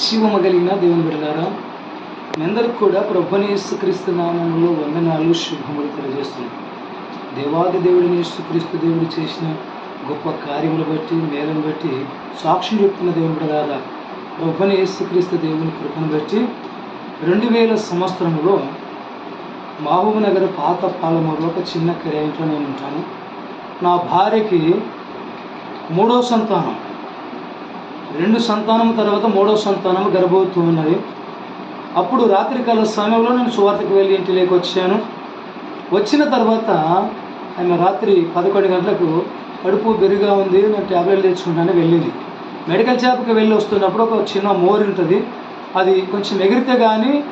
జీవము కలిగిన దేవుని బిడ్డలారా మీ అందరికి కూడా ప్రభుని యేసుక్రీస్తు నామంలో వందనాలు శుభములు తెలియజేస్తున్నాం. దేవాది దేవుడిని యేసుక్రీస్తు దేవుడు చేసిన గొప్ప కార్యములు బట్టి మేలను బట్టి సాక్ష్యం చెప్తున్న దేవుని బిడ్డలారా ప్రభుని యేసుక్రీస్తు దేవుని కృపను బట్టి రెండు వేల సంవత్సరంలో మహబూబ్ నగర్ పాత పాలమూరులో ఒక చిన్న క్రేంట్లో నేను ఉంటాను. నా భార్యకి మూడో సంతానం. రెండు సంతానం తర్వాత మూడో సంతానం గర్భవతి ఉన్నది. అప్పుడు రాత్రికాల సమయంలో నేను సువార్తకు వెళ్ళి ఇంటిలోకి వచ్చాను. వచ్చిన తర్వాత ఆమె రాత్రి పదకొండు గంటలకు కడుపు బెరుగా ఉంది నేను ట్యాబ్లెట్ తెచ్చుకుంటాను వెళ్ళింది. మెడికల్ షాప్కి వెళ్ళి వస్తున్నప్పుడు ఒక చిన్న మోర్ ఉంటుంది. అది కొంచెం ఎగిరితే కానీ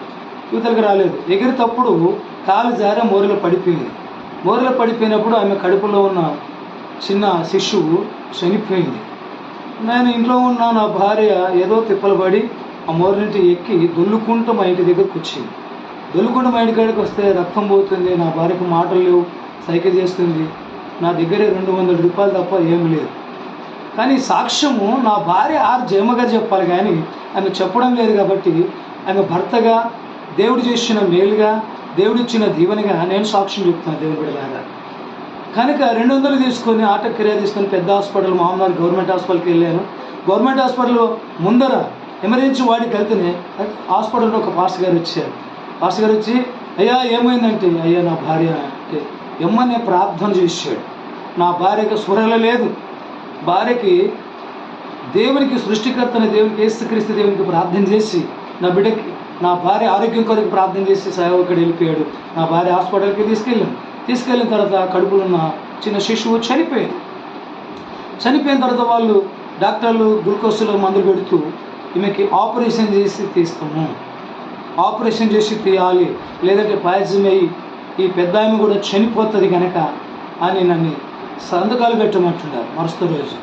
ఇవతలకి రాలేదు. ఎగిరితప్పుడు కాలు జారి ఆ మోరులో పడిపోయింది. మోరులో పడిపోయినప్పుడు ఆమె కడుపులో ఉన్న చిన్న శిశువు చనిపోయింది. నేను ఇంట్లో ఉన్న నా భార్య ఏదో తిప్పలు పడి ఆ మోరినింటి ఎక్కి దొల్లుకుంటూ మా ఇంటి దగ్గరకు వచ్చింది. దొల్లుకుంటూ మా ఇంటి కాడికి వస్తే రక్తం పోతుంది నా భార్యకు మాటలు లేవు సైకిల్ చేస్తుంది నా దగ్గరే రెండు వందల రూపాయలు తప్ప ఏమి లేదు. కానీ సాక్ష్యము నా భార్య ఆరు జయమగా చెప్పాలి కానీ ఆమె చెప్పడం లేదు కాబట్టి ఆమె భర్తగా దేవుడు చేసిన మేలుగా దేవుడిచ్చిన దీవెనగా నేను సాక్ష్యం చెప్తున్నాను దేవుడి బిడ్డ కనుక రెండు వందలు తీసుకొని ఆటో కిరాయి తీసుకొని పెద్ద హాస్పిటల్ మహమ్మద్ గవర్నమెంట్ హాస్పిటల్కి వెళ్ళాను. గవర్నమెంట్ హాస్పిటల్లో ముందర ఎమర్జెన్సీ వాడికి వెళ్తేనే హాస్పిటల్లో ఒక పాస్ గారు వచ్చారు. పాస్ గారు వచ్చి అయ్యా ఏమైందంటే? అయ్యా నా భార్య అంటే ఎమ్మనే ప్రార్థన చేశాడు. నా భార్యకి స్వరల లేదు. భార్యకి దేవునికి సృష్టికర్తని దేవునికి ఏసుక్రీస్తు దేవునికి ప్రార్థన చేసి నా బిడ్డకి నా భార్య ఆరోగ్యం కొరకు ప్రార్థన చేసి సేవకుడు వెళ్ళిపోయాడు. నా భార్య హాస్పిటల్కి తీసుకెళ్ళాను. తీసుకెళ్ళిన తర్వాత కడుపులో ఉన్న చిన్న శిశువు చనిపోయింది. చనిపోయిన తర్వాత వాళ్ళు డాక్టర్లు గ్లూకోజ్లో మందులు పెడుతూ ఈమెకి ఆపరేషన్ చేసి తీస్తాము. ఆపరేషన్ చేసి తీయాలి. లేదంటే పాయసం అయ్యి ఈ పెద్ద ఆమె కూడా చనిపోతుంది కనుక అని నన్ను సంతకాలు పెట్టమంటున్నారు మరుసటి రోజు.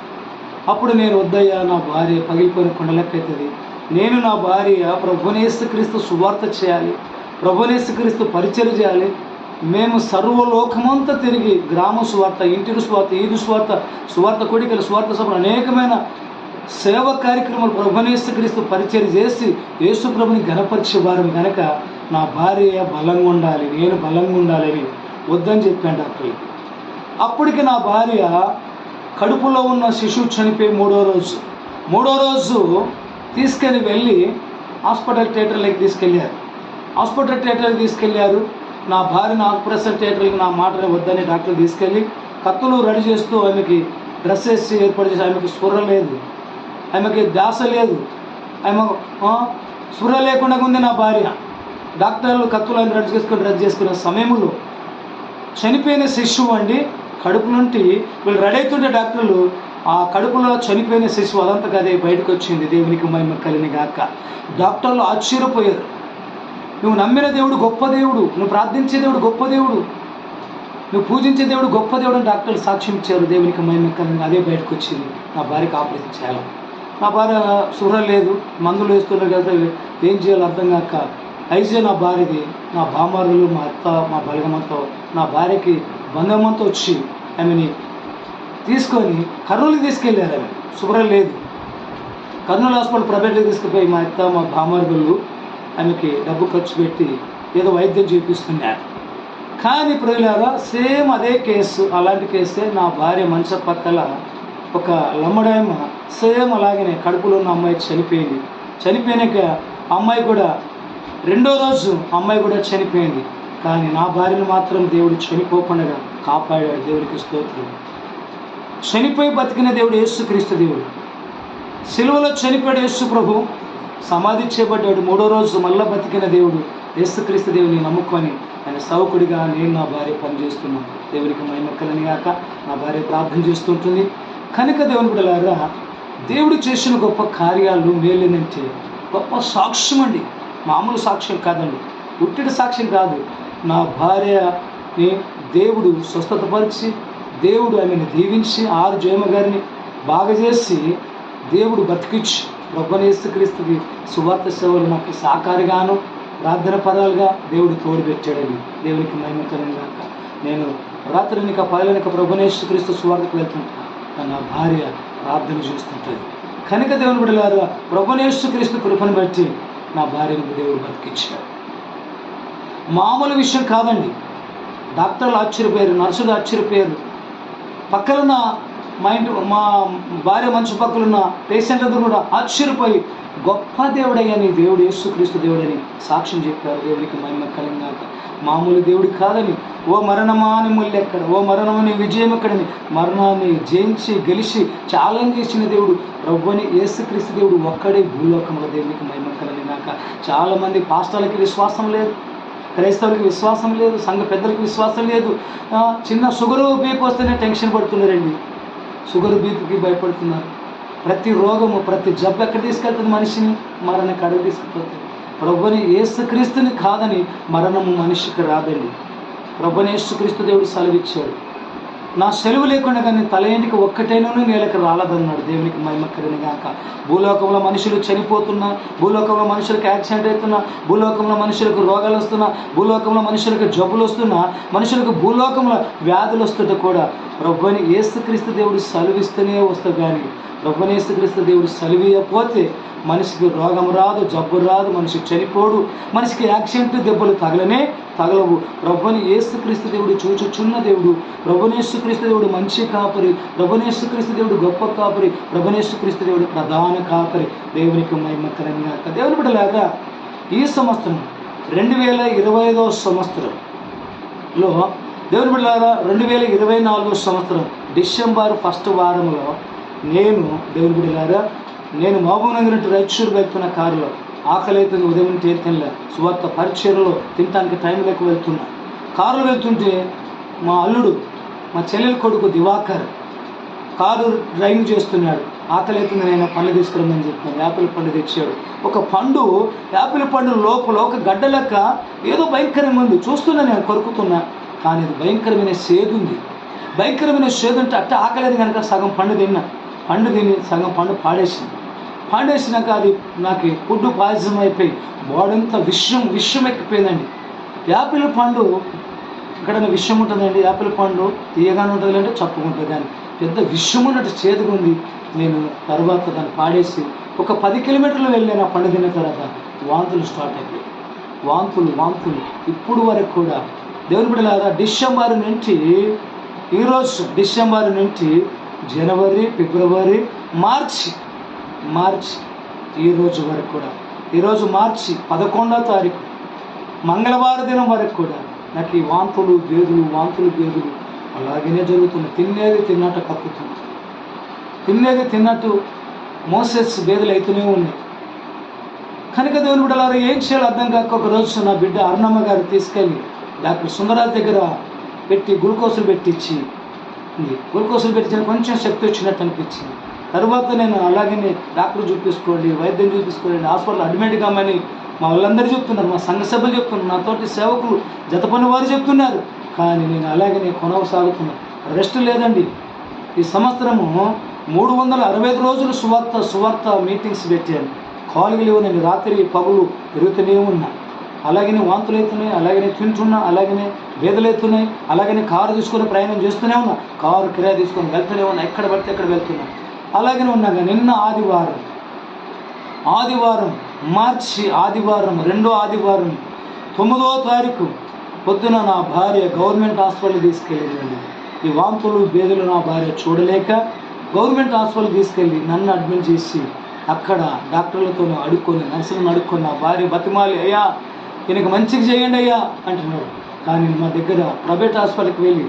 అప్పుడు నేను వద్దయ్యా నా భార్య పగిలిపోయిన కొండలెక్కవుతుంది నేను నా భార్య ప్రభునేసుక్రీస్తు సువార్త చేయాలి. ప్రభునేసుక్రీస్తు పరిచయం చేయాలి. మేము సర్వలోకమంతా తిరిగి గ్రామ స్వార్థ ఇంటిరు స్వార్థ ఈదు స్వార్థ స్వార్థ కోడికల స్వార్థ సభలు అనేకమైన సేవ కార్యక్రమాలు ప్రభునేశ్వరిస్తూ పరిచయం చేసి యేసు ప్రభుని గణపరిచే కనుక నా భార్య బలంగా ఉండాలి నేను బలంగా ఉండాలని వద్దని చెప్పాను డాక్టర్. అప్పటికి నా భార్య కడుపులో ఉన్న శిశువు చనిపోయి మూడో రోజు మూడో రోజు తీసుకొని వెళ్ళి హాస్పిటల్ థియేటర్లోకి తీసుకెళ్ళారు. హాస్పిటల్ థియేటర్కి తీసుకెళ్ళారు. నా భార్యను ఆపరేషన్ థియేటర్కి నా మాటని వద్దని డాక్టర్ తీసుకెళ్ళి కత్తులు రెడీ చేస్తూ ఆమెకి డ్రెస్ వేసి ఏర్పాటు చేసి ఆమెకి స్ఫుర లేదు. ఆమెకి దాస లేదు. ఆమె ఆ, స్ఫుర లేకుండా ఉంది నా భార్య. డాక్టర్లు కత్తులు ఆయన రెడీ చేసుకుని రెడీ చేసుకునే సమయంలో చనిపోయిన శిశువు అండి కడుపు నుండి వీళ్ళు రెడీ అవుతుంటే డాక్టర్లు ఆ కడుపులో చనిపోయిన శిశువు అదంతా అదే బయటకు వచ్చింది దేవునికి మహిమ కలిని గాక. డాక్టర్లు ఆశ్చర్యపోయారు. నువ్వు నమ్మిన దేవుడు గొప్ప దేవుడు నువ్వు ప్రార్థించే దేవుడు గొప్ప దేవుడు నువ్వు పూజించే దేవుడు గొప్ప దేవుడు అని డాక్టర్లు సాక్ష్యం ఇచ్చారు. దేవునికి మహిమ అదే బయటకు వచ్చింది. నా భార్యకి ఆపరేషన్ చేయాలి. నా భార్య సుర లేదు మందులు వేస్తున్నారు కదా ఏం చేయాలో అర్థం కాక అయితే నా భార్యది నా బామారులు మా అత్త మా బలగమంతో నా భార్యకి బంధమంతా వచ్చి ఆమెని తీసుకొని కర్నూలుకి తీసుకెళ్ళారు ఆమె. శుభ్రం లేదు. కర్నూలు హాస్పిటల్ ప్రైవేట్కి తీసుకుపోయి మా అత్త మా బామార్గులు ఆమెకి డబ్బు ఖర్చు పెట్టి ఏదో వైద్యం చూపిస్తున్నారు కానీ ప్రజలారా సేమ్ అదే కేసు అలాంటి కేసే నా భార్య మంచ పక్కల ఒక లమ్మడాయమ సేమ్ అలాగనే కడుపులో ఉన్న అమ్మాయి చనిపోయింది. చనిపోయినాక అమ్మాయి కూడా రెండో రోజు అమ్మాయి కూడా చనిపోయింది. కానీ నా భార్యను మాత్రం దేవుడు చనిపోకుండా కాపాడాడు దేవుడికి స్తోత్రం. చనిపోయి బతికిన దేవుడు యేసుక్రీస్తు దేవుడు. సిలువలో చనిపోయాడు యేసు ప్రభు సమాధి చేయబడ్డాడు. మూడో రోజు మళ్ళా బతికిన దేవుడు యేసుక్రీస్తు దేవుని నమ్ముకొని ఆయన సౌకుడిగా నేను నా భార్య పనిచేస్తున్నాను. దేవునికి మైమక్కలని గాక. నా భార్య ప్రార్థన చేస్తుంటుంది. కనుక దేవుని బిడ్డలారా దేవుడు చేసిన గొప్ప కార్యాలు మేలేనంటే గొప్ప సాక్ష్యం అండి. మామూలు సాక్ష్యం కాదండి. పుట్టిన సాక్ష్యం కాదు. నా భార్యని దేవుడు స్వస్థతపరిచి దేవుడు ఆమెను దీవించి ఆరు జయమ గారిని బాగా చేసి దేవుడు బతికించి ప్రభునేసుక్రీస్తుకి సువార్త సేవలు మాకు సాకారిగాను ప్రార్థన పదాలుగా దేవుడు తోడుపెట్టాడని దేవునికి మహిమకరంగా నేను రాత్రినిక పగలనిక ప్రభునేశ్వర క్రీస్తు సువార్తకు వెళ్తుంటా. నా భార్య ప్రార్థన చేస్తుంటుంది. కనుక దేవుని బిడ్డలారు ప్రభునేశ్వరిస్తు కృపను బట్టి నా భార్యను దేవుడు బతికించాడు మామూలు విషయం కాదండి. డాక్టర్లు ఆశ్చర్యపోయారు నర్సులు ఆశ్చర్యపోయారు. పక్కన మా ఇంటి మా భార్య మంచు పక్కలున్న పేషెంట్లందరూ కూడా ఆశ్చర్యపోయి గొప్ప దేవుడయ్యని దేవుడు యేసుక్రీస్తు దేవుడని సాక్ష్యం చెప్పారు దేవుడికి మహిమ కలిగాక. మామూలు దేవుడు కాదని ఓ మరణమా అని ముళ్ళు ఎక్కడ ఓ మరణమని విజయం ఎక్కడని మరణాన్ని జయించి గెలిచి ఛాలెంజ్ చేసిన దేవుడు రవ్వని యేసుక్రీస్తు దేవుడు ఒక్కడే భూలోకంలో దేవునికి మహిమ కలిగినాక. చాలామంది పాస్టర్లకి విశ్వాసం లేదు క్రైస్తవులకి విశ్వాసం లేదు సంఘ పెద్దలకి విశ్వాసం లేదు. చిన్న షుగరు బీపీ వస్తేనే టెన్షన్ పడుతున్నారండి. షుగర్ బీపీకి భయపడుతున్నారు. ప్రతి రోగము ప్రతి జబ్బు ఎక్కడ తీసుకెళ్తుంది మనిషిని? మరణ కడుగు తీసుకుపోతుంది ప్రభుని ఏసుక్రీస్తుని కాదని మరణము మనిషికి రాదండి. ప్రభుని ఏసుక్రీస్తు దేవుడు సెలవిచ్చాడు. నా సెలవు లేకుండా కానీ తల ఇంటికి ఒక్కటైనను నేలకు రాలదన్నాడు దేవునికి మహిమక్కడిని గాక. భూలోకంలో మనుషులు చనిపోతున్నా భూలోకంలో మనుషులకు యాక్సిడెంట్ అవుతున్నా భూలోకంలో మనుషులకు రోగాలు వస్తున్నా భూలోకంలో మనుషులకు జబ్బులు వస్తున్నా మనుషులకు భూలోకంలో వ్యాధులు వస్తుంటే కూడా ప్రభుని ఏసుక్రీస్తు దేవుడు సెలవిస్తూనే వస్తుంది కానీ ప్రభుని ఏసుక్రీస్తు దేవుడు సెలవియకపోతే మనిషికి రోగం రాదు జబ్బు రాదు మనిషి చనిపోడు మనిషికి యాక్సిడెంట్ దెబ్బలు తగలనే తగలవు. ప్రభుని ఏసుక్రీస్తు దేవుడు చూచుచున్న దేవుడు ప్రభునేశ్వక్రీస్తు దేవుడు మంచి కాపరి ప్రభునేశ్వక్రీస్తు దేవుడు గొప్ప కాపరి ప్రభునేశ్వక్రీస్తు దేవుడు ప్రధాన కాపరి దేవునికి మహిమకరంగా దేవుని బిడ్డలాగా ఈ సంవత్సరం రెండు వేల ఇరవై ఐదవ సంవత్సరంలో దేవుని బిడ్డలారా రెండు వేల ఇరవై నాలుగో సంవత్సరం డిసెంబర్ ఫస్ట్ వారంలో నేను దేవుని బిడ్డలారా నేను మహబూబ్ నగర్ నుండి రైచూరు వెళ్తున్న కారులో ఆకలి అవుతుంది ఉదయం తీర్థంలో సువార్త పరిచయలో తినడానికి టైం లేక వెళ్తున్నా. కారులో వెళ్తుంటే మా అల్లుడు మా చెల్లెల కొడుకు దివాకర్ కారు డ్రైవింగ్ చేస్తున్నాడు. ఆకలి అవుతుంది నేను పండు తీసుకురమ్మని చెప్పాను. యాపిల్ పండు తెచ్చాడు. ఒక పండు యాపిల్ పండు లోపల ఒక గడ్డ లెక్క ఏదో భయంకరంగా ఉంది. చూస్తున్నా నేను కొరుకుతున్నా. కానీ అది భయంకరమైన సేదు ఉంది. భయంకరమైన సేదు అంటే అట్ట ఆకలేదు కనుక సగం పండు తిన్నా. పండు తిని సగం పండు పాడేసింది. పాడేసినాక అది నాకు ఫుడ్ పాయిజన్ అయిపోయి బాడంతా విషయం విషం ఎక్కిపోయిందండి. యాపిల్ పండు ఇక్కడ విషం ఉంటుందండి? యాపిల్ పండు తీయగానే ఉంటుంది అంటే చప్పుకుంటుంది కానీ పెద్ద విషం ఉన్నట్టు చేదుగా ఉంది. నేను తర్వాత దాన్ని పాడేసి ఒక పది కిలోమీటర్లు వెళ్ళాను ఆ పండు తిన్న తర్వాత. వాంతులు స్టార్ట్ అయిపోయాయి. వాంతులు వాంతులు. ఇప్పుడు వరకు కూడా దేవుని బిడ్డలారా డిసెంబర్ నుంచి ఈరోజు డిసెంబర్ నుంచి జనవరి ఫిబ్రవరి మార్చి మార్చి ఈ రోజు వరకు కూడా. ఈరోజు మార్చి పదకొండో తారీఖు మంగళవారం దినం వరకు కూడా నాకు ఈ వాంతులు బేదులు వాంతులు బేదులు అలాగనే జరుగుతున్నాయి. తినేది తిన్నట్టు కక్కుతుంది. తినేది తిన్నట్టు మోసెస్ బేదులు అవుతూనే ఉన్నాయి. కనుక దేవుని బిడ్డలారా ఏం చేయాలో అర్థం కాక ఒక రోజు నా బిడ్డ అరుణమ్మ గారు తీసుకెళ్ళి డాక్టర్ సుందరాల దగ్గర పెట్టి గ్లూకోజులు పెట్టించి ఉంది. గ్లూకోజులు పెట్టించిన కొంచెం శక్తి వచ్చినట్టు అనిపించింది. తర్వాత నేను అలాగనే డాక్టర్ చూపించుకోండి వైద్యం చూపించుకోండి హాస్పిటల్ అడ్మిట్ కామని మా వాళ్ళందరూ చెప్తున్నారు మా సంఘ సభ్యులు చెప్తున్నారు నాతోటి సేవకులు జత పని వారు చెప్తున్నారు. కానీ నేను అలాగనే కొనసాగుతున్నాను రెస్ట్ లేదండి. ఈ సంవత్సరము మూడు వందల అరవై ఐదు రోజులు సువార్త సువార్త మీటింగ్స్ పెట్టాను. కాలుగలేవు నేను రాత్రి పగులు పెరుగుతూనే ఉన్నా. అలాగనే వాంతులు అవుతున్నాయి అలాగనే తింటున్నా అలాగనే వేదలు అవుతున్నాయి అలాగనే కారు తీసుకొని ప్రయాణం చేస్తూనే ఉన్నా. కారు కిరాయి తీసుకొని వెళ్తూనే ఉన్నా. ఎక్కడ పడితే ఎక్కడ వెళ్తున్నా. అలాగనే ఉన్నాగా నిన్న ఆదివారం. ఆదివారం మార్చి ఆదివారం రెండో ఆదివారం తొమ్మిదో తారీఖు పొద్దున నా భార్య గవర్నమెంట్ హాస్పిటల్ తీసుకెళ్ళిందండి. ఈ వాంతులు బేదలు నా భార్య చూడలేక గవర్నమెంట్ హాస్పిటల్ తీసుకెళ్ళి నన్ను అడ్మిట్ చేసి అక్కడ డాక్టర్లతో అడుక్కొని నర్సులను అడుక్కొని నా భార్య బతిమాలి అయ్యా ఈయనకు మంచిగా చేయండి అయ్యా అంటున్నాడు. కానీ మా దగ్గర ప్రైవేట్ హాస్పిటల్కి వెళ్ళి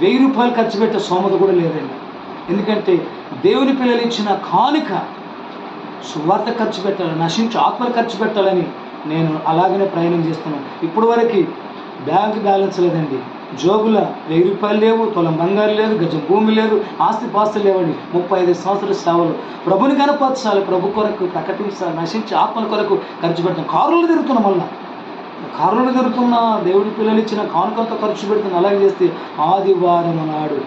వెయ్యి రూపాయలు ఖర్చు పెట్టే సోమత కూడా లేదండి. ఎందుకంటే దేవుని పిల్లలు ఇచ్చిన కానుక సువార్త ఖర్చు పెట్టాలి నశించు ఆత్మలు ఖర్చు పెట్టాలని నేను అలాగనే ప్రయాణం చేస్తున్నాను. ఇప్పుడు వరకు బ్యాంక్ బ్యాలెన్స్ లేదండి. జోబుల వెయ్యి రూపాయలు లేవు తొలం బంగారు లేదు గజం భూమి లేదు ఆస్తి పాస్తులు లేవండి. ముప్పై ఐదు సంవత్సరాల సేవలు. ప్రభుని కనపరచాలి ప్రభు కొరకు ప్రకటించాలి నశించి ఆత్మల కొరకు ఖర్చు పెట్టడం. కారులు తిరుగుతున్నాం మళ్ళీ కారులు దొరుకుతున్న దేవుడి పిల్లలు ఇచ్చిన కానుకంతా ఖర్చు పెడుతున్న అలాగే చేస్తే ఆదివారం నాడు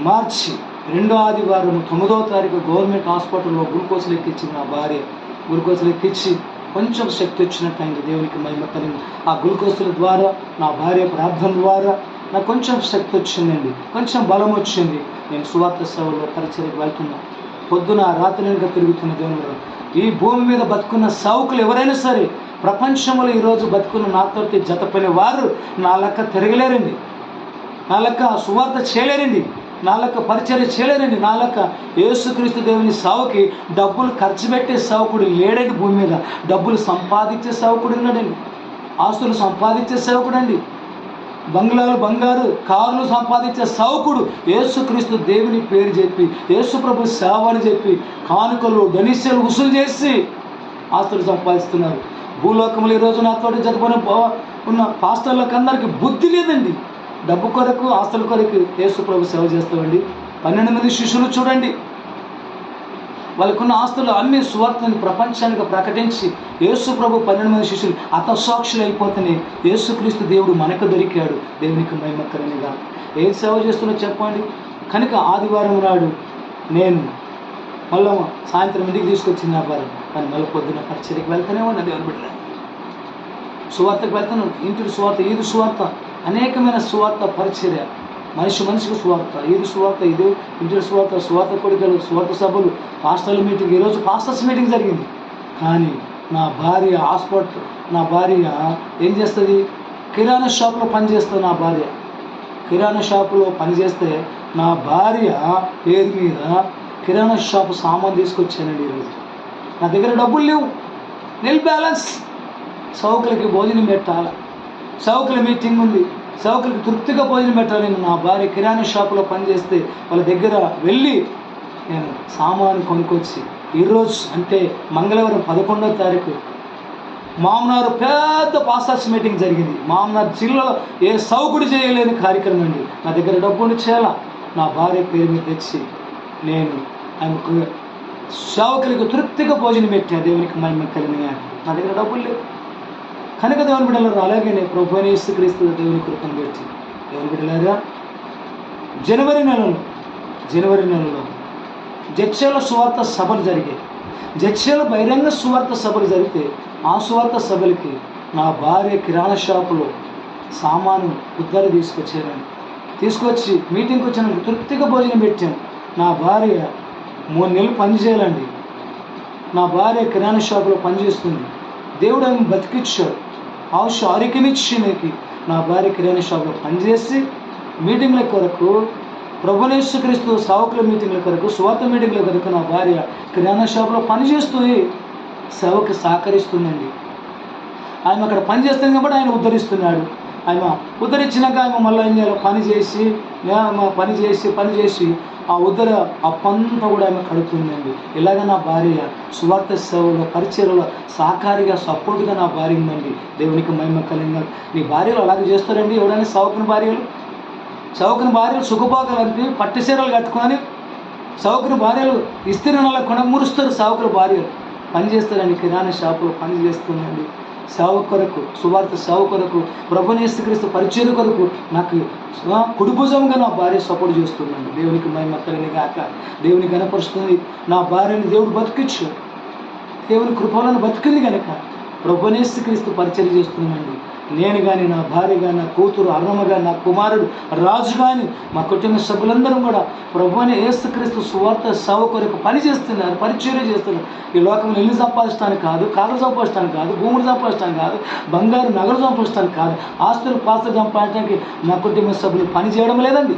మార్చి రెండో ఆదివారం తొమ్మిదో తారీఖు గవర్నమెంట్ హాస్పిటల్లో గ్లూకోజ్ ఎక్కించింది నా భార్య గ్లూకోజ్లు ఎక్కించి కొంచెం శక్తి వచ్చినట్టు అయింది దేవునికి మహిమ కలిగింది. ఆ గ్లూకోజ్ల ద్వారా నా భార్య ప్రార్థన ద్వారా నాకు కొంచెం శక్తి వచ్చిందండి కొంచెం బలం వచ్చింది. నేను సువార్త సేవలో పరిచయకు వెళ్తున్నా. పొద్దున రాత్రి తిరుగుతున్న దేవుని ఈ భూమి మీద బతుకున్న సౌకులు ఎవరైనా సరే ప్రపంచంలో ఈరోజు బతుకున్న నాతోటి జతపడిన వారు నా లెక్క తిరగలేరండి. నా లెక్క సువార్త చేయలేరండి. నా లెక్క పరిచర్య చేయలేరండి. నా లెక్క యేసుక్రీస్తు దేవుని సావుకి డబ్బులు ఖర్చు పెట్టే సావుకుడు లేడండి భూమి మీద. డబ్బులు సంపాదించే సావుకుడు ఉన్నాడండి. ఆస్తులు సంపాదించే సేవకుడు అండి. బంగ్లాలు బంగారు కార్లు సంపాదించే సౌకుడు యేసుక్రీస్తు దేవుని పేరు చెప్పి యేసుప్రభు సేవ అని చెప్పి కానుకలు డొనేషన్లు ఉసులు చేసి ఆస్తులు సంపాదిస్తున్నారు. భూలోకంలో ఈరోజు నాతో జతపడిన ఉన్న పాస్టర్లకు అందరికీ బుద్ధి లేదండి. డబ్బు కొరకు ఆస్తుల కొరకు యేసు ప్రభు సేవ చేస్తామండి పన్నెండు మంది శిష్యులు చూడండి. వాళ్ళకున్న ఆస్తులు అన్ని సువార్తని ప్రపంచానికి ప్రకటించి యేసు ప్రభు పన్నెండు మంది శిష్యులు అతసాక్షులు అయిపోతేనే యేసుక్రీస్తు దేవుడు మనకు దొరికాడు. దేవునికి మహిమకరనిగా ఏం సేవ చేస్తున్నా చెప్పండి. కనుక ఆదివారం నాడు నేను మళ్ళా సాయంత్రం ఇంటికి తీసుకొచ్చిన వ్యాపారం. కానీ మళ్ళీ పొద్దున పరిచర్యకి వెళ్తూనే ఉన్నా దేవుని బిడ్డ సువార్తకు వెళ్తాను ఇంటి సువార్త ఈదు సువార్త? అనేకమైన సువార్త పరిచర్య. మనిషి మనిషికి సువార్త. ఈదు సువార్త? ఇది. ఇంటి సువార్త సువార్త కొడుకలు సువార్త సభలు. పాస్టర్ల మీటింగ్ ఈరోజు పాస్టర్స్ మీటింగ్ జరిగింది. కానీ నా భార్య హాస్పిటల్ నా భార్య ఏం చేస్తుంది? కిరాణా షాప్లో పనిచేస్తుంది నా భార్య. కిరాణా షాపులో పనిచేస్తే నా భార్య పేరు మీద కిరాణా షాపు సామాన్ తీసుకొచ్చానండి ఈరోజు. నా దగ్గర డబ్బులు లేవు. నిల్ బ్యాలెన్స్ సౌకులకి భోజనం పెట్టాలి? సౌకుల మీటింగ్ ఉంది. సౌకులకి తృప్తిగా భోజనం పెట్టాలి. నేను నా భార్య కిరాణా షాపులో పనిచేస్తే వాళ్ళ దగ్గర వెళ్ళి నేను సామాను కొనుక్కొచ్చి ఈరోజు అంటే మంగళవారం పదకొండవ తారీఖు మామనారు పెద్ద పాస్టర్స్ మీటింగ్ జరిగింది. మామనార్ జిల్లాలో ఏ సౌకుడు చేయలేని కార్యక్రమం అండి. నా దగ్గర డబ్బుని చేయాల? నా భార్య పేరు మీద తెచ్చి నేను ఆమెకు సేవకులకు తృప్తిగా భోజనం పెట్టా దేవునికి మహిమ కలిగిన నా దగ్గర డబ్బులు లేవు. కనుక దేవుని బిడ్డలారు అలాగే నేను ప్రభుని క్రీస్తు దేవుని కృపను పెట్టి దేవుని బిడ్డలారా జనవరి నెలలో జనవరి నెలలో జడ్చేల సువార్త సభలు జరిగాయి. జడ్చేల బహిరంగ సువార్త సభలు జరిగితే ఆ సువార్త సభలకి నా భార్య కిరాణా షాపులో సామాను ఉద్దరి తీసుకొచ్చానండి తీసుకొచ్చి మీటింగ్కి వచ్చిన తృప్తిగా భోజనం పెట్టాను. నా భార్య మూడు నెలలు పనిచేయాలండి. నా భార్య కిరాణా షాపులో పనిచేస్తుంది. దేవుడు ఆమె బతికిచ్చాడు. ఆవుష ఆరోగ్యమిచ్చి నీకు. నా భార్య కిరాణా షాపులో పనిచేసి మీటింగ్ల కొరకు ప్రభునేశ్వక్రీస్తు సేవకుల మీటింగ్ల కొరకు స్వాత మీటింగ్ల కొరకు నా భార్య కిరాణా షాపులో పనిచేస్తూ సేవకి సహకరిస్తుందండి. ఆయన అక్కడ పనిచేస్తుంది కాబట్టి ఆయన ఉద్ధరిస్తున్నాడు. ఆయన ఉద్ధరించినాక ఆయన మళ్ళీ ఏం చేయాలి? పని చేసి నే- మా పని చేసి పని చేసి ఆ ఉదర అప్పంతా కూడా ఆమె కడుతుందండి. ఇలాగ నా భార్య సువార్త సేవలో పరిచయలో సహకారిగా సపోర్ట్గా నా భార్య ఉందండి. దేవునికి మహిమ కలిగిన నీ భార్యలు అలాగే చేస్తారండి. ఎవడైనా సౌకుని భార్యలు? సౌకుని భార్యలు సుఖభోగాలంటే పట్టు చీరలు కట్టుకొని సౌకుని భార్యలు ఇస్త్రీనాల కొన మురుస్తారు సావుకుల భార్యలు. పనిచేస్తారండి కిరాణా షాపులో పని చేస్తుందండి. సేవ కొరకు సువార్త సేవ కొరకు ప్రభునేస్తక్రీస్తు పరిచయం కొరకు నాకు ఆ, నా భార్య సపోర్ట్ చేస్తుందండి దేవునికి మహిమ కలిగిన గాక. దేవుని కనపరుస్తుంది నా భార్యని దేవుడు బతికిచ్చు. దేవుని కృపలను బతికింది కనుక ప్రభునేస్తక్రీస్తు పరిచయం చేస్తుందండి నేను కానీ నా భార్య కానీ నా కూతురు అరుణమ్మ కానీ నా కుమారుడు రాజు కానీ మా కుటుంబ సభ్యులందరం కూడా ప్రభుని ఏసుక్రీస్తు సువార్త సేవ కొరకు పని చేస్తున్నారు పరిచయం చేస్తున్నారు. ఈ లోకంలో ఇల్లు సంపాదించడానికి కాదు కార్లు సంపాదించడానికి కాదు భూములు సంపాదించడానికి కాదు బంగారు నగలు సంపాదించడానికి కాదు ఆస్తులు పాస్తులు సంపాదించడానికి మా కుటుంబ సభ్యులు పని చేయడం లేదండి.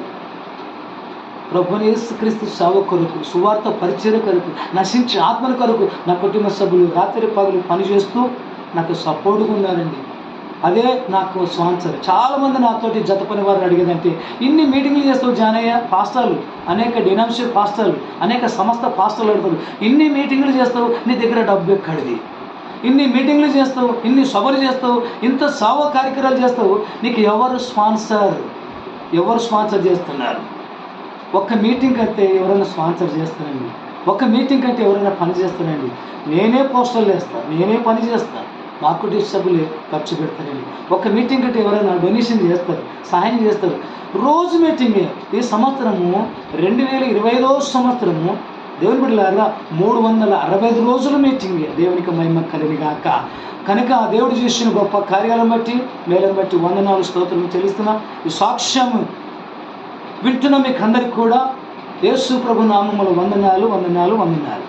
ప్రభుని యేసుక్రీస్తు సేవ కొరకు సువార్త పరిచయ కొరకు నశించే ఆత్మల కొరకు నా కుటుంబ సభ్యులు రాత్రి పగలు పనిచేస్తూ నాకు సపోర్ట్గా ఉన్నారండి. అదే నాకు స్పాన్సర్ చాలామంది నాతోటి జత పని వారు అడిగేదంటే ఇన్ని మీటింగ్లు చేస్తావు జానయ్య పాస్టర్లు అనేక డినామినేషన్ పాస్టర్లు అనేక సంస్థ పాస్టర్లు అడుగుతారు. ఇన్ని మీటింగ్లు చేస్తావు నీ దగ్గర డబ్బు ఎక్కడిది? ఇన్ని మీటింగ్లు చేస్తావు ఇన్ని సభలు చేస్తావు ఇంత సావ కార్యక్రమాలు చేస్తావు నీకు ఎవరు స్పాన్సర్? ఎవరు స్పాన్సర్ చేస్తున్నారు? ఒక్క మీటింగ్ అయితే ఎవరైనా స్పాన్సర్ చేస్తారండి. ఒక్క మీటింగ్ కంటే ఎవరైనా పని చేస్తారండి. నేనే పోస్టర్లు వేస్తాను నేనే పని చేస్తాను మా కుటుంబ సభ్యులే ఖర్చు పెడతారండి ఒక మీటింగ్ కట్టి ఎవరైనా డొనేషన్ చేస్తారు సహాయం చేస్తారు. రోజు మీటింగే ఈ సంవత్సరము రెండు వేల ఇరవై ఐదో సంవత్సరము దేవుని బిడ్డలారా మూడు వందల అరవై ఐదు రోజుల మీటింగ్ దేవునికి మహిమ కలిగిగాక కనుక ఆ దేవుడు చేసిన గొప్ప కార్యాలను బట్టి మేలను బట్టి వందనాలు స్తోత్రం తెలుస్తున్నా ఈ సాక్ష్యం వింటున్న మీకు అందరికి కూడా యేసు ప్రభు నామముల వందనాలు వందనాలు వందనాలు.